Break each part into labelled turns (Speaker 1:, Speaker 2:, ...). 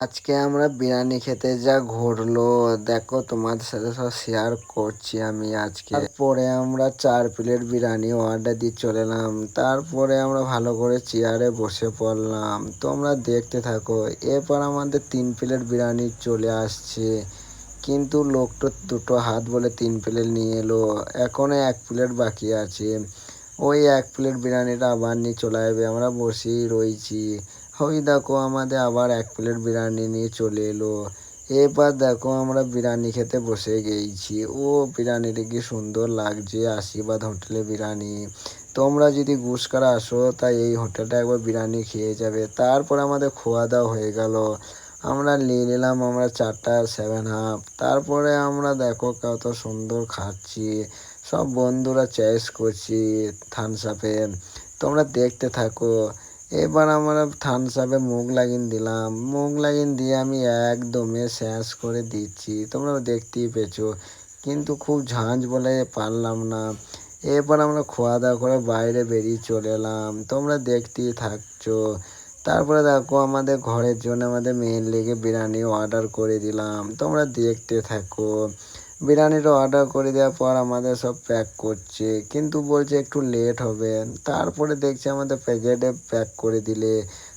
Speaker 1: আজকে আমরা বিরিয়ানি খেতে যা ঘুরলো, দেখো তোমাদের সাথে সব শেয়ার করছি আমি আজকে। তারপরে আমরা চার প্লেট বিরিয়ানি অর্ডার দিয়ে চলে এলাম। তারপরে আমরা ভালো করে চেয়ারে বসে পড়লাম। তোমরা দেখতে থাকো, এরপর আমাদের তিন প্লেট বিরিয়ানি চলে আসছে। কিন্তু লোকটা দুটো হাত বলে তিন প্লেট নিয়ে এলো। এখনও এক প্লেট বাকি আছে। ওই এক প্লেট বিরিয়ানিটা আবার নিয়ে চলে আসবে। আমরা বসেই রয়েছি। ওই দেখো আমাদের আবার এক প্লেট বিরিয়ানি নিয়ে চলে এলো। এবার দেখো আমরা বিরিয়ানি খেতে বসে গেছি। ও বিরিয়ানিটা কি সুন্দর লাগছে, আশীর্বাদ হোটেলে বিরিয়ানি। তোমরা যদি গুসকারা আসো, তাই এই হোটেলটা একবার বিরিয়ানি খেয়ে যাবে। তারপর আমাদের খোয়া দাওয়া হয়ে গেল। আমরা নিয়ে নিলাম আমরা চারটা সেভেন হাফ তারপরে আমরা দেখো কত সুন্দর খাচ্ছি। সব বন্ধুরা চয়েস করছি থামস আপে তোমরা দেখতে থাকো। এবার আমরা থামস আপে মুখ লাগিন দিলাম। মুখ লাগিন দিয়ে আমি একদমে শেষ করে দিচ্ছি। তোমরা দেখতেই পেয়েছ। কিন্তু খুব ঝাঁঝ বলে পারলাম না। এরপর আমরা খাওয়া দাওয়া করে বাইরে বেরিয়ে চলে এলাম। তোমরা দেখতেই থাকছো। তারপরে দেখো আমাদের ঘরের জন্য আমাদের মেয়ের লেগে বিরিয়ানি অর্ডার করে দিলাম। তোমরা দেখতে থাকো। বিরিয়ানিটা অর্ডার করে দেওয়ার পর আমাদের সব প্যাক করছে। কিন্তু বলছে একটু লেট হবে। তারপরে দেখছি আমাদের প্যাকেটে প্যাক করে দিলে।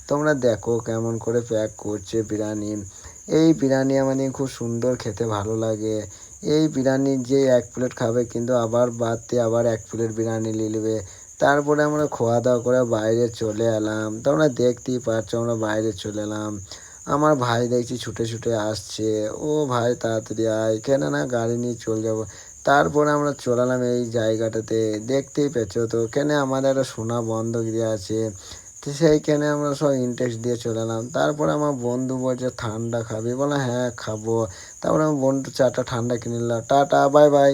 Speaker 1: তোমরা দেখো কেমন করে প্যাক করছে বিরিয়ানি। এই বিরিয়ানি আমাদের খুব সুন্দর খেতে ভালো লাগে। এই বিরিয়ানি যে এক প্লেট খাবে কিন্তু আবার বাদ দিয়ে আবার এক প্লেট বিরিয়ানি নিয়ে নেবে। তারপরে আমরা খাওয়া দাওয়া করে বাইরে চলে এলাম। তোমরা দেখতেই পাচ্ছ আমরা বাইরে চলে এলাম। আমার ভাই দেখছি ছুটে ছুটে আসছে। ও ভাই তাড়াতাড়ি আয় কেন না গাড়ি নিয়ে চলে যাব। তারপরে আমরা চলালাম এই জায়গাটাতে। দেখতেই পেয়েছ তো, কেন আমাদের একটা সোনা বন্ধগিরি আছে। তো সেইখানে আমরা সব ইন্টারেস্ট দিয়ে চলে এলাম তারপরে আমার বন্ধু বলছে ঠান্ডা খাবি? বলে হ্যাঁ খাব। তারপরে আমার বন্ধু চারটা ঠান্ডা কিনে নিলাম টাটা, বাই বাই।